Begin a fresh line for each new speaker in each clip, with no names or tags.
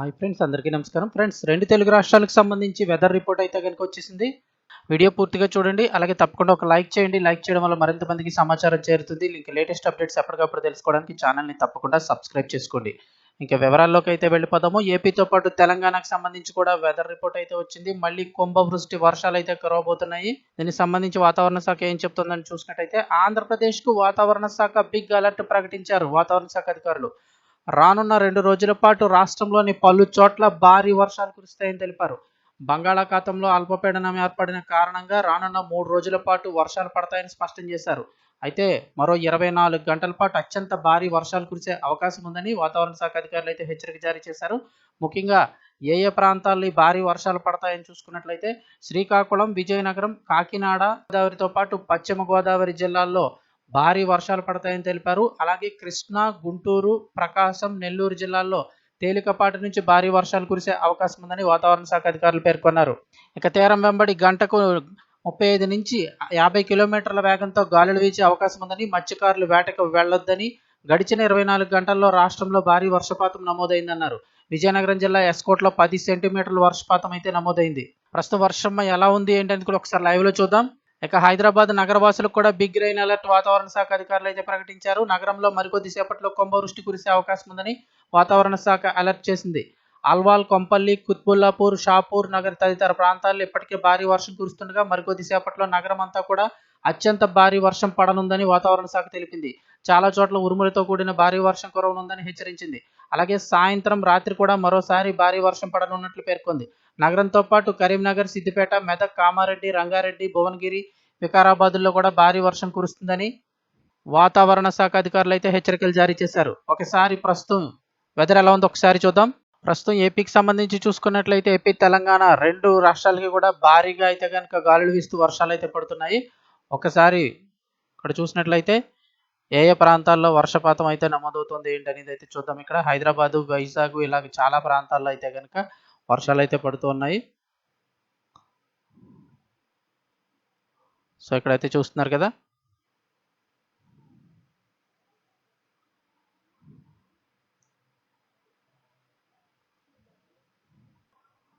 Hi friends అందరికీ నమస్కారం. Friends రెండు తెలుగు రాష్ట్రాలకు సంబంధించి వెదర్ రిపోర్ట్ అయితే కనుక వచ్చేసింది. వీడియో పూర్తిగా చూడండి. అలాగే తప్పకుండా ఒక లైక్ చేయండి. లైక్ చేయడం వల్ల మరింత మందికి సమాచారం చేరుతుంది. ఇంకా లేటెస్ట్ అప్డేట్స్ ఎప్పటికప్పుడు తెలుసుకోవడానికి ఛానల్ని తప్పకుండా సబ్స్క్రైబ్ చేసుకోండి. ఇంకా వివరాల్లోకి అయితే వెళ్ళిపోదాము. ఏపీతో పాటు తెలంగాణకు సంబంధించి కూడా వెదర్ రిపోర్ట్ అయితే వచ్చింది. మళ్ళీ కుంభవృష్టి వర్షాలు అయితే కురవబోతున్నాయి. దీనికి సంబంధించి వాతావరణ శాఖ ఏం చెప్తుందని చూసినట్టయితే ఆంధ్రప్రదేశ్కు వాతావరణ శాఖ బిగ్ అలర్ట్ ప్రకటించారు వాతావరణ శాఖ అధికారులు. రానున్న రెండు రోజుల పాటు రాష్ట్రంలోని పలు చోట్ల భారీ వర్షాలు కురుస్తాయని తెలిపారు. బంగాళాఖాతంలో అల్పపీడనం ఏర్పడిన కారణంగా రానున్న మూడు రోజుల పాటు వర్షాలు పడతాయని స్పష్టం చేశారు. అయితే మరో ఇరవై నాలుగు గంటల పాటు అత్యంత భారీ వర్షాలు కురిసే అవకాశం ఉందని వాతావరణ శాఖ అధికారులు అయితే హెచ్చరిక జారీ చేశారు. ముఖ్యంగా ఏ ఏ ప్రాంతాల్లో భారీ వర్షాలు పడతాయని చూసుకున్నట్లయితే శ్రీకాకుళం విజయనగరం కాకినాడ గోదావరితో పాటు పశ్చిమ గోదావరి జిల్లాల్లో భారీ వర్షాలు పడతాయని తెలిపారు. అలాగే కృష్ణా గుంటూరు ప్రకాశం నెల్లూరు జిల్లాల్లో తేలికపాటి నుంచి భారీ వర్షాలు కురిసే అవకాశం ఉందని వాతావరణ శాఖ అధికారులు పేర్కొన్నారు. ఇక తీరం వెంబడి గంటకు ముప్పై ఐదు నుంచి యాభై కిలోమీటర్ల వేగంతో గాలులు వీచే అవకాశం ఉందని మత్స్యకారులు వేటకు వెళ్ళొద్దని గడిచిన ఇరవై నాలుగు గంటల్లో రాష్ట్రంలో భారీ వర్షపాతం నమోదైందన్నారు. విజయనగరం జిల్లా ఎస్కోట్లో పది సెంటీమీటర్ల వర్షపాతం అయితే నమోదైంది. ప్రస్తుతం వర్షం ఎలా ఉంది ఏంటని కూడా ఒకసారి లైవ్లో చూద్దాం. ఇక హైదరాబాద్ నగరవాసులకు కూడా బిగ్ రైన్ అలర్ట్ వాతావరణ శాఖ అధికారులు అయితే ప్రకటించారు. నగరంలో మరికొద్ది సేపట్లో కుంభవృష్టి కురిసే అవకాశం ఉందని వాతావరణ శాఖ అలర్ట్ చేసింది. అల్వాల్ కొంపల్లి కుత్బుల్లాపూర్ షాపూర్ నగర్ తదితర ప్రాంతాల్లో ఇప్పటికే భారీ వర్షం కురుస్తుండగా మరికొద్ది సేపట్లో నగరం అంతా కూడా అత్యంత భారీ వర్షం పడనుందని వాతావరణ శాఖ తెలిపింది. చాలా చోట్ల ఉరుములతో కూడిన భారీ వర్షం కురవనుందని హెచ్చరించింది. అలాగే సాయంత్రం రాత్రి కూడా మరోసారి భారీ వర్షం పడనున్నట్లు పేర్కొంది. నగరంతో పాటు కరీంనగర్ సిద్దిపేట మెదక్ కామారెడ్డి రంగారెడ్డి భువనగిరి వికారాబాద్లో కూడా భారీ వర్షం కురుస్తుందని వాతావరణ శాఖ అధికారులు అయితే హెచ్చరికలు జారీ చేశారు. ఒకసారి ప్రస్తుతం వెదర్ ఎలా ఉందో ఒకసారి చూద్దాం. ప్రస్తుతం ఏపీకి సంబంధించి చూసుకున్నట్లయితే ఏపీ తెలంగాణ రెండు రాష్ట్రాలకి కూడా భారీగా అయితే కనుక గాలులు వీస్తూ వర్షాలు అయితే పడుతున్నాయి. ఒకసారి ఇక్కడ చూసినట్లయితే ఏ ఏ ప్రాంతాల్లో వర్షపాతం అయితే నమోదవుతుంది ఏంటనేది అయితే చూద్దాం. ఇక్కడ హైదరాబాదు వైజాగ్ ఇలాగ చాలా ప్రాంతాల్లో అయితే కనుక వర్షాలు అయితే పడుతూ ఉన్నాయి. సో ఇక్కడైతే చూస్తున్నారు కదా.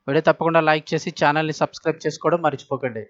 వీడియో తప్పకుండా లైక్ చేసి ఛానల్ని సబ్స్క్రైబ్ చేసుకోవడం మర్చిపోకండి.